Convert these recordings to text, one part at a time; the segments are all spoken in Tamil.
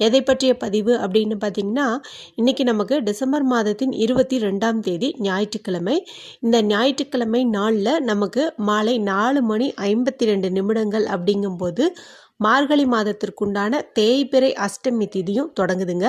எதை பற்றிய பதிவு அப்படின்னு பார்த்தீங்கன்னா இன்றைக்கி நமக்கு டிசம்பர் மாதத்தின் இருபத்தி ரெண்டாம் தேதி ஞாயிற்றுக்கிழமை. இந்த ஞாயிற்றுக்கிழமை நாளில் நமக்கு மாலை நாலு மணி ஐம்பத்தி ரெண்டு நிமிடங்கள் அப்படிங்கும்போது மார்கழி மாதத்திற்குண்டான தேய்பிறை அஷ்டமி திதியும் தொடங்குதுங்க.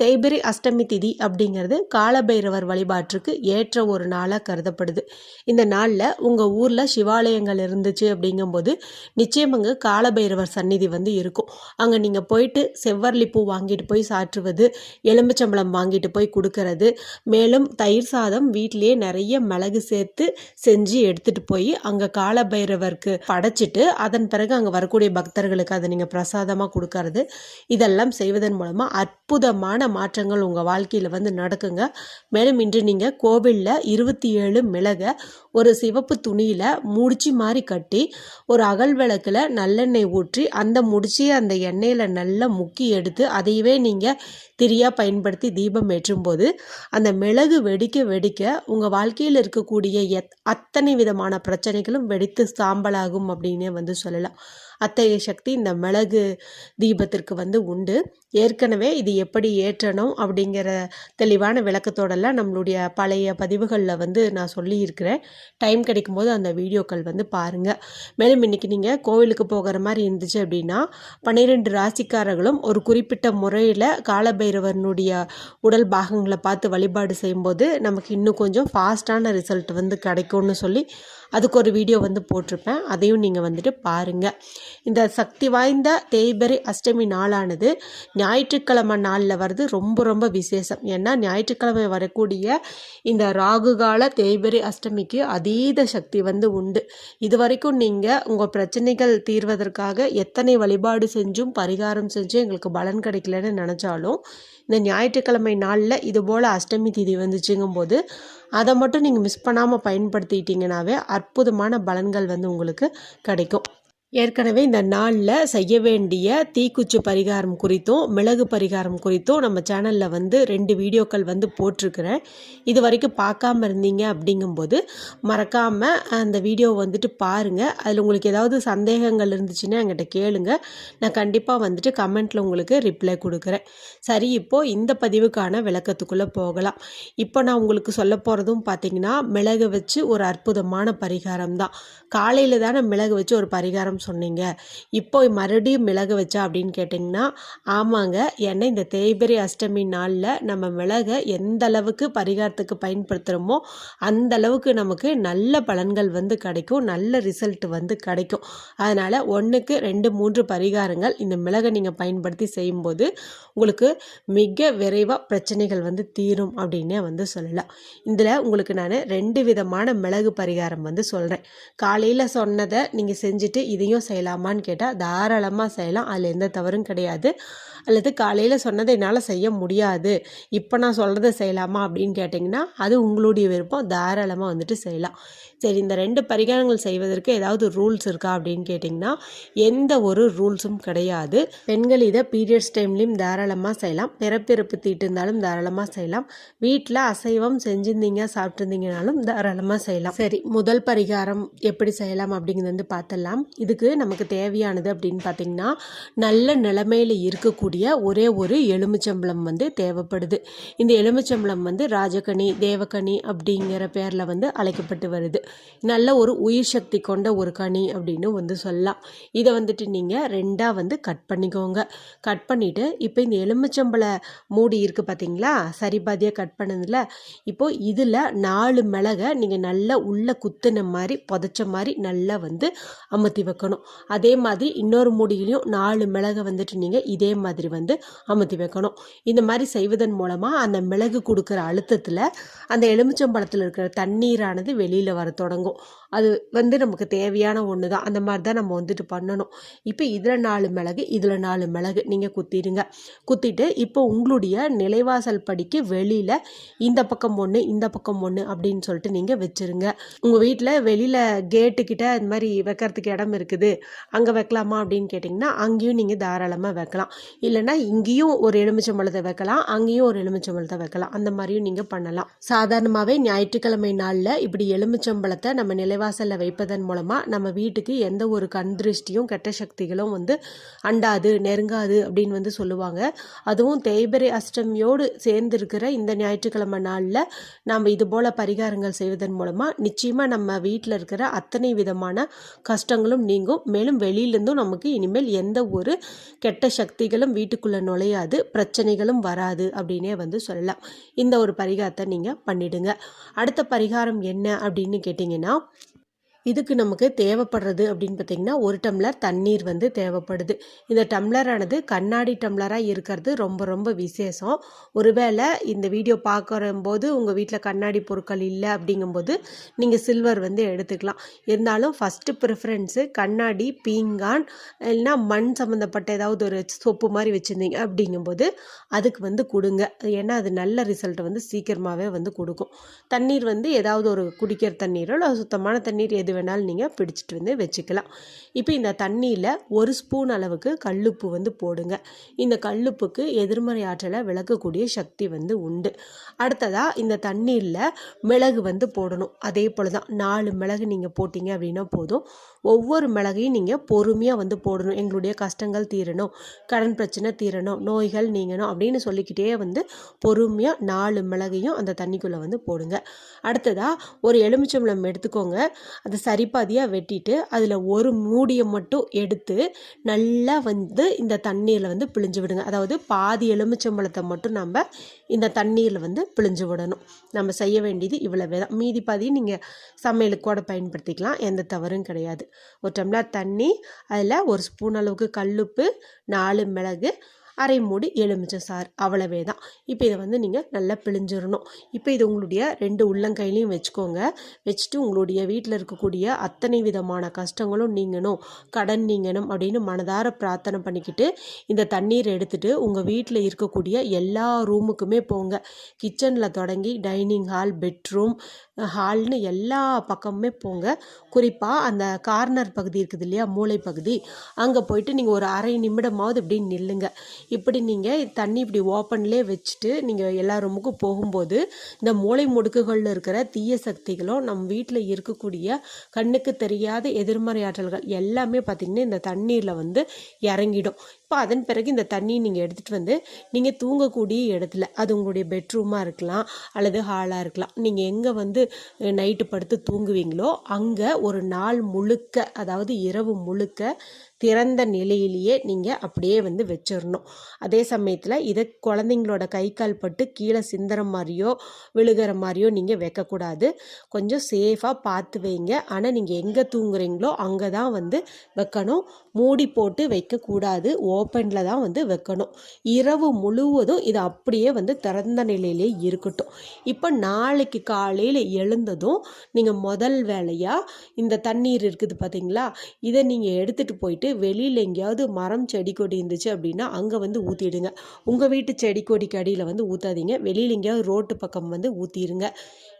தேய்பிறை அஷ்டமி திதி அப்படிங்கிறது காலபைரவர் வழிபாட்டுக்கு ஏற்ற ஒரு நாளாக கருதப்படுது. இந்த நாளில் உங்கள் ஊரில் சிவாலயங்கள் இருந்துச்சு அப்படிங்கும்போது நிச்சயம் அங்கே காலபைரவர் சந்நிதி வந்து இருக்கும். அங்கே நீங்கள் போயிட்டு செவ்வரளி பூ வாங்கிட்டு போய் சாற்றுவது எலும்புச்சம்பளம் வாங்கிட்டு போய் கொடுக்கறது மேலும் தயிர் சாதம் வீட்டிலேயே நிறைய மிளகு சேர்த்து செஞ்சு எடுத்துகிட்டு போய் அங்கே காலபைரவருக்கு படைச்சிட்டு அதன் பிறகு அங்கே வரக்கூடிய பக்தர்களுக்கு அதை நீங்கள் பிரசாதமாக கொடுக்கறது இதெல்லாம் செய்வதன் மூலமாக அற்புதமான மாற்றங்கள் உங்கள் வாழ்க்கையில் வந்து நடக்குங்க. மேலும் இன்று நீங்கள் கோவிலில் இருபத்தி ஏழு மிளகை ஒரு சிவப்பு துணியில் முடிச்சு மாதிரி கட்டி ஒரு அகல் விளக்கில் நல்லெண்ணெய் ஊற்றி அந்த முடிச்சியை அந்த எண்ணெயில் நல்லா முக்கி எடுத்து அதையவே நீங்கள் திரியாக பயன்படுத்தி தீபம் ஏற்றும்போது அந்த மிளகு வெடிக்க வெடிக்க உங்கள் வாழ்க்கையில் இருக்கக்கூடிய எத் அத்தனை விதமான பிரச்சனைகளும் வெடித்து சாம்பலாகும் அப்படின்னே வந்து சொல்லலாம். அத்தகைய சக்தி இந்த மிளகு தீபத்திற்கு வந்து உண்டு. ஏற்கனவே இது எப்படி ஏற்றணும் அப்படிங்கிற தெளிவான விளக்கத்தோடெல்லாம் நம்மளுடைய பழைய பதிவுகளில் வந்து நான் சொல்லியிருக்கிறேன். டைம் கிடைக்கும் போது அந்த வீடியோக்கள் வந்து பாருங்கள் மேலும் இன்றைக்கி நீங்கள் கோவிலுக்கு போகிற மாதிரி இருந்துச்சு அப்படின்னா பன்னிரெண்டு ராசிக்காரர்களும் ஒரு குறிப்பிட்ட முறையில் காலபைரவனுடைய உடல் பாகங்களை பார்த்து வழிபாடு செய்யும்போது நமக்கு இன்னும் கொஞ்சம் ஃபாஸ்ட்டான ரிசல்ட் வந்து கிடைக்கும்னு சொல்லி அதுக்கு ஒரு வீடியோ வந்து போட்டிருப்பேன். அதையும் நீங்கள் வந்துட்டு பாருங்கள் இந்த சக்தி வாய்ந்த தேய்பரி அஷ்டமி நாளானது ஞாயிற்றுக்கிழமை நாளில் வருது ரொம்ப ரொம்ப விசேஷம். ஏன்னா ஞாயிற்றுக்கிழமை வரக்கூடிய இந்த ராகு கால தேய்பிறை அஷ்டமிக்கு அதீத சக்தி வந்து உண்டு. இது வரைக்கும் நீங்கள் உங்கள் பிரச்சனைகள் தீர்வதற்காக எத்தனை வழிபாடு செஞ்சும் பரிகாரம் செஞ்சும் எங்களுக்கு பலன் கிடைக்கலன்னு நினச்சாலும் இந்த ஞாயிற்றுக்கிழமை நாளில் இது போல் அஷ்டமி திதி வந்துச்சுங்கும்போது அதை மட்டும் நீங்கள் மிஸ் பண்ணாமல் பயன்படுத்திக்கிட்டிங்கனாவே அற்புதமான பலன்கள் வந்து உங்களுக்கு கிடைக்கும். ஏற்கனவே இந்த நாளில் செய்ய வேண்டிய தீக்குச்சி பரிகாரம் குறித்தும் மிளகு பரிகாரம் குறித்தும் நம்ம சேனலில் வந்து ரெண்டு வீடியோக்கள் வந்து போட்டிருக்கிறேன். இது வரைக்கும் பார்க்காம இருந்தீங்க அப்படிங்கும்போது மறக்காமல் அந்த வீடியோ வந்துட்டு பாருங்கள் அதில் உங்களுக்கு ஏதாவது சந்தேகங்கள் இருந்துச்சுன்னா என்கிட்ட கேளுங்க. நான் கண்டிப்பாக வந்துட்டு கமெண்ட்டில் உங்களுக்கு ரிப்ளை கொடுக்குறேன். சரி இப்போது இந்த பதிவுக்கான விளக்கத்துக்குள்ளே போகலாம். இப்போ நான் உங்களுக்கு சொல்ல போகிறதும் பார்த்தீங்கன்னா மிளகு வச்சு ஒரு அற்புதமான பரிகாரம் தான் காலையில் தானே மிளகு வச்சு ஒரு பரிகாரம் சொன்னீங்க. இப்போ மறுபடியும் மிளகு வச்சா அப்படின்னு கேட்டிங்கன்னா ஆமாங்க. ஏன்னா இந்த தேய்பெரி அஷ்டமி நாளில் நம்ம மிளகை எந்த அளவுக்கு பரிகாரத்துக்கு பயன்படுத்துகிறோமோ அந்த அளவுக்கு நமக்கு நல்ல பலன்கள் வந்து கிடைக்கும். நல்ல ரிசல்ட் வந்து கிடைக்கும். அதனால் ஒன்றுக்கு ரெண்டு மூன்று பரிகாரங்கள் இந்த மிளகை நீங்கள் பயன்படுத்தி செய்யும்போது உங்களுக்கு மிக விரைவாக பிரச்சனைகள் வந்து தீரும் அப்படின்னே வந்து சொல்லலாம். இதில் உங்களுக்கு நான் ரெண்டு விதமான மிளகு பரிகாரம் வந்து சொல்கிறேன் காலையில் சொன்னதை நீங்கள் செஞ்சுட்டு இது இதையும் செய்யலாமான்னு கேட்டால் தாராளமாக செய்யலாம். அதில் எந்த தவறும் கிடையாது. அல்லது காலையில் சொன்னதை என்னால் செய்ய முடியாது. இப்போ நான் சொல்கிறத செய்யலாமா அப்படின்னு கேட்டிங்கன்னா அது உங்களுடைய விருப்பம். தாராளமாக வந்துட்டு செய்யலாம். சரி இந்த ரெண்டு பரிகாரங்கள் செய்வதற்கு ஏதாவது ரூல்ஸ் இருக்கா அப்படின்னு கேட்டிங்கன்னா எந்த ஒரு ரூல்ஸும் கிடையாது. பெண்கள் இதை பீரியட்ஸ் டைம்லேயும் தாராளமாக செய்யலாம். பிறப்பிறப்பு தீட்டு இருந்தாலும் தாராளமாக செய்யலாம். வீட்டில் அசைவம் செஞ்சிருந்தீங்க சாப்பிட்ருந்தீங்கனாலும் தாராளமாக செய்யலாம். சரி முதல் பரிகாரம் எப்படி செய்யலாம் அப்படிங்கிறது வந்து பார்த்துடலாம். இதுக்கு நமக்கு தேவையானது அப்படின்னு பார்த்தீங்கன்னா நல்ல நிலைமையில் இருக்கக்கூடிய ஒரே ஒரு எலுமிச்சம்பழம் வந்து தேவைப்படுது. இந்த எலுமிச்சம்பழம் வந்து ராஜகனி தேவகனி அப்படிங்கிற பேரில் வந்து அழைக்கப்பட்டு வருது. நல்ல ஒரு உயிர் சக்தி கொண்ட ஒரு கனி அப்படின்னு வந்து சொல்லலாம். இதை வந்துட்டு நீங்கள் ரெண்டாக வந்து கட் பண்ணிக்கோங்க. கட் பண்ணிவிட்டு இப்போ இந்த எலுமிச்சம்பழ மூடி இருக்குது பார்த்தீங்களா சரி பாதியாக கட் பண்ணதில் இப்போது இதில் நாலு மிளகை நீங்கள் நல்லா உள்ளே குத்துன மாதிரி புதைச்ச மாதிரி நல்லா வந்து அமர்த்தி வைக்கணும். அதே மாதிரி இன்னொரு மூடியிலையும் நாலு மிளகை வந்துட்டு நீங்கள் இதே மாதிரி வந்து அமுத்தி வைக்கணும். இந்த மாதிரி செய்வதன் மூலமாக அந்த மிளகு கொடுக்குற அழுத்தத்தில் அந்த எலுமிச்சம்பழத்தில் இருக்கிற தண்ணீரானது வெளியில் வர தொடங்கும். அது வந்து நமக்கு தேவையான ஒன்று தான் அந்த மாதிரி தான் நம்ம வந்துட்டு பண்ணணும். இப்போ இதில் நாலு மிளகு இதில் நாலு மிளகு. நீங்கள் குத்திடுங்க. குத்திட்டு இப்போ உங்களுடைய நிலைவாசல் படிக்கு வெளியில் இந்த பக்கம் ஒன்று இந்த பக்கம் ஒன்று அப்படின்னு சொல்லிட்டு நீங்கள் வச்சுருங்க. உங்கள் வீட்டில் வெளியில் கேட்டுக்கிட்ட இந்த மாதிரி வைக்கிறதுக்கு இடம் இருக்குது. இருக்குது அங்கே வைக்கலாமா அப்படின்னு கேட்டிங்கன்னா அங்கேயும் நீங்கள் தாராளமாக வைக்கலாம். இல்லைன்னா இங்கேயும் ஒரு எலுமிச்சம்பழத்தை வைக்கலாம் அங்கேயும் ஒரு எலுமிச்சம்பழத்தை வைக்கலாம். அந்த மாதிரியும் நீங்கள் பண்ணலாம். சாதாரணமாகவே ஞாயிற்றுக்கிழமை நாளில் இப்படி எலுமிச்சம்பழத்தை நம்ம நிலைவாசலில் வைப்பதன் மூலமாக நம்ம வீட்டுக்கு எந்த ஒரு கண் திருஷ்டியும் கெட்ட சக்திகளும் வந்து அண்டாது நெருங்காது அப்படின்னு வந்து சொல்லுவாங்க. அதுவும் தேய்பிரை அஷ்டமியோடு சேர்ந்து இருக்கிற இந்த ஞாயிற்றுக்கிழமை நாளில் நாம் இது போல் பரிகாரங்கள் செய்வதன் மூலமாக நிச்சயமாக நம்ம வீட்டில் இருக்கிற அத்தனை விதமான கஷ்டங்களும் நீங்கும். மேலும் வெளியிலேருந்தும் நமக்கு இனிமேல் எந்த ஒரு கெட்ட சக்திகளும் வீட்டுக்குள்ளே நுழையாது பிரச்சனைகளும் வராது அப்படின்னே வந்து சொல்லலாம். இந்த ஒரு பரிகாரத்தை நீங்கள் பண்ணிடுங்க. அடுத்த பரிகாரம் என்ன அப்படின்னு கேட்டிங்கன்னா இதுக்கு நமக்கு தேவைப்படுறது அப்படின்னு பார்த்தீங்கன்னா ஒரு டம்ளர் தண்ணீர் வந்து தேவைப்படுது. இந்த டம்ளரானது கண்ணாடி டம்ளராக இருக்கிறது ரொம்ப ரொம்ப விசேஷம். ஒருவேளை இந்த வீடியோ பார்க்குறம்போது உங்கள் வீட்டில் கண்ணாடி பொருட்கள் இல்லை அப்படிங்கும்போது நீங்கள் சில்வர் வந்து எடுத்துக்கலாம். இருந்தாலும் ஃபஸ்ட்டு ப்ரிஃபரன்ஸு கண்ணாடி பீங்கான் இல்லைன்னா மண் சம்மந்தப்பட்ட ஏதாவது ஒரு சொப்பு மாதிரி வச்சுருந்தீங்க அப்படிங்கும்போது அதுக்கு வந்து கொடுங்க. ஏன்னா அது நல்ல ரிசல்ட்டை வந்து சீக்கிரமாகவே வந்து கொடுக்கும். தண்ணீர் வந்து ஏதாவது ஒரு குடிக்கிற தண்ணீரோ இல்லை சுத்தமான தண்ணீர் எது வேணாலும் நீங்கள் பிடிச்சிட்டு வந்து வச்சுக்கலாம். இப்போ இந்த தண்ணியில் ஒரு ஸ்பூன் அளவுக்கு கல்லுப்பு வந்து போடுங்க. இந்த கல்லுப்புக்கு எதிர்மறை ஆற்றலை விளக்கக்கூடிய சக்தி வந்து உண்டு. அடுத்ததாக இந்த தண்ணீரில் மிளகு வந்து போடணும். அதே போல் தான் நாலு மிளகு நீங்கள் போட்டிங்க அப்படின்னா போதும். ஒவ்வொரு மிளகையும் நீங்கள் பொறுமையாக வந்து போடணும். எங்களுடைய கஷ்டங்கள் தீரணும் கடன் பிரச்சனை தீரணும் நோய்கள் நீங்கணும் அப்படின்னு சொல்லிக்கிட்டே வந்து பொறுமையாக நாலு மிளகையும் அந்த தண்ணிக்குள்ளே வந்து போடுங்க. அடுத்ததாக ஒரு எலுமிச்சம்பழம் எடுத்துக்கோங்க. அதை சரிபாதியாக வெட்டிட்டு அதில் ஒரு மூடியை மட்டும் எடுத்து நல்லா வந்து இந்த தண்ணீரில் வந்து பிழிஞ்சு விடுங்க. அதாவது பாதி எலுமிச்சம்பழத்தை மட்டும் நம்ம இந்த தண்ணீரில் வந்து பிழிஞ்சு விடணும். நம்ம செய்ய வேண்டியது இவ்வளவே தான். மீதி பாதி நீங்கள் சமையலுக்கு கூட பயன்படுத்திக்கலாம். எந்த தவறும் கிடையாது. ஒரு டம்ளர் தண்ணி அதில் ஒரு ஸ்பூன் அளவுக்கு கல்லுப்பு நாலு மிளகு அரை மூடி எலுமிச்சை சாறு. அவ்வளவே தான் இப்போ இதை வந்து நீங்கள் நல்லா பிழிஞ்சிடணும். இப்போ இது உங்களுடைய ரெண்டு உள்ளங்கையிலையும் வச்சுக்கோங்க. வச்சுட்டு உங்களுடைய வீட்டில் இருக்கக்கூடிய அத்தனை விதமான கஷ்டங்களும் நீங்கணும். கடன் நீங்கணும் அப்படின்னு மனதார பிரார்த்தனை பண்ணிக்கிட்டு இந்த தண்ணீரை எடுத்துகிட்டு உங்கள் வீட்டில் இருக்கக்கூடிய எல்லா ரூமுக்குமே போங்க. கிச்சனில் தொடங்கி டைனிங் ஹால் பெட்ரூம் ஹால்னு எல்லா பக்கமுமே போங்க. குறிப்பாக அந்த கார்னர் பகுதி இருக்குது இல்லையா? மூளை பகுதி அங்கே போயிட்டு நீங்கள் ஒரு அரை நிமிடமாவது இப்படி நில்லுங்க. இப்படி நீங்கள் தண்ணி இப்படி ஓப்பன்லேயே வச்சுட்டு நீங்கள் எல்லா ரூமுக்கும் போகும்போது இந்த மூளை முடுக்குகளில் இருக்கிற தீய சக்திகளும் நம்ம வீட்டில் இருக்கக்கூடிய கண்ணுக்கு தெரியாத எதிர்மறை ஆற்றல்கள் எல்லாமே பார்த்திங்கன்னா இந்த தண்ணீரில் வந்து இறங்கிடும். இப்போ அதன் பிறகு இந்த தண்ணியை நீங்கள் எடுத்துகிட்டு வந்து நீங்கள் தூங்கக்கூடிய இடத்துல அது உங்களுடைய பெட்ரூமாக இருக்கலாம் அல்லது ஹாலாக இருக்கலாம். நீங்கள் எங்கே வந்து நைட்டு படுத்து தூங்குவீங்களோ அங்கே ஒரு நாள் முழுக்க அதாவது இரவு முழுக்க திறந்த நிலையிலேயே நீங்கள் அப்படியே வந்து வச்சிடணும் அதே சமயத்தில் இதை குழந்தைங்களோட கை கால் பட்டு கீழே சிந்துற மாதிரியோ விழுகிற மாதிரியோ நீங்கள் வைக்கக்கூடாது. கொஞ்சம் சேஃபாக பார்த்து வைங்க. ஆனால் நீங்கள் எங்கே தூங்குறீங்களோ அங்கே தான் வந்து வைக்கணும். மூடி போட்டு வைக்கக்கூடாது. ஓ ஓப்பனில் தான் வந்து வைக்கணும். இரவு முழுவதும் இது அப்படியே வந்து திறந்த நிலையிலே இருக்கட்டும். இப்போ நாளைக்கு காலையில் எழுந்ததும் நீங்கள் முதல் வேலையாக இந்த தண்ணீர் இருக்குது பார்த்தீங்களா இதை நீங்கள் எடுத்துகிட்டு போயிட்டு வெளியில் எங்கேயாவது மரம் செடி கொடி இருந்துச்சு அப்படின்னா அங்கே வந்து ஊற்றிடுங்க உங்கள் வீட்டு செடி கொடிக்கு அடியில் வந்து ஊற்றாதீங்க வெளியில் எங்கேயாவது ரோட்டு பக்கம் வந்து ஊற்றிடுங்க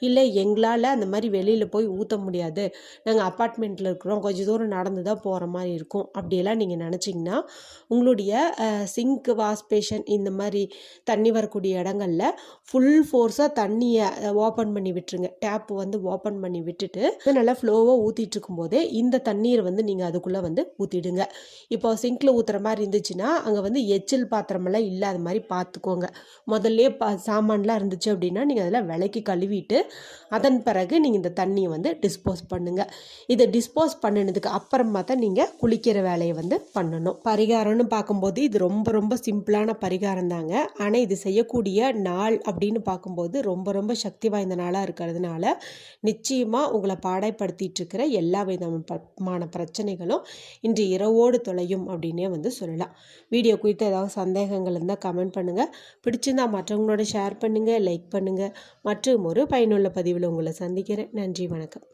இல்லை எங்களால் அந்த மாதிரி வெளியில் போய் ஊற்ற முடியாது. நாங்கள் அப்பார்ட்மெண்ட்டில் இருக்கிறோம். கொஞ்சம் தூரம் நடந்து தான் போகிற மாதிரி இருக்கும். அப்படியெல்லாம் நீங்கள் நினச்சிங்கன்னா உங்களுக்கு உங்களுடைய சிங்க் வாஷ் பேஷன் இந்த மாதிரி தண்ணி வரக்கூடிய இடங்களில் ஃபுல் ஃபோர்ஸாக தண்ணியை ஓப்பன் பண்ணி விட்டுருங்க. டேப் வந்து ஓப்பன் பண்ணி விட்டுட்டு நல்லா ஃப்ளோவாக ஊற்றிட்டு இருக்கும்போதே இந்த தண்ணீரை வந்து நீங்கள் அதுக்குள்ளே வந்து ஊற்றிடுங்க இப்போ சிங்கில் ஊற்றுற மாதிரி இருந்துச்சுன்னா அங்கே வந்து எச்சில் பாத்திரமெல்லாம் இல்லாத மாதிரி பார்த்துக்கோங்க முதல்ல பா சாமான்லாம் இருந்துச்சு அப்படின்னா நீங்கள் அதில் விலைக்கு கழுவிட்டு அதன் பிறகு நீங்கள் இந்த தண்ணியை வந்து டிஸ்போஸ் பண்ணுங்கள் இதை டிஸ்போஸ் பண்ணினதுக்கு அப்புறமா தான் நீங்கள் குளிக்கிற வேலையை வந்து பண்ணணும். பரிகாரம்னு பார்க்கும்போது இது ரொம்ப ரொம்ப சிம்பிளான பரிகாரம் தாங்க. ஆனால் இது செய்யக்கூடிய நாள் அப்படின்னு பார்க்கும்போது ரொம்ப ரொம்ப சக்தி வாய்ந்த நாளாக இருக்கிறதுனால நிச்சயமாக உங்களை பாடைப்படுத்திட்டு இருக்கிற எல்லா விதமான பிரச்சனைகளும் இன்று இரவோடு தொலையும் அப்படின்னே வந்து சொல்லலாம். வீடியோ குறித்து ஏதாவது சந்தேகங்கள் இருந்தால் கமெண்ட் பண்ணுங்கள் பிடிச்சிருந்தா மற்றவங்களோட ஷேர் பண்ணுங்கள் லைக் பண்ணுங்கள் மற்றும் ஒரு பயனுள்ள பதிவில் உங்களை சந்திக்கிறேன். நன்றி வணக்கம்.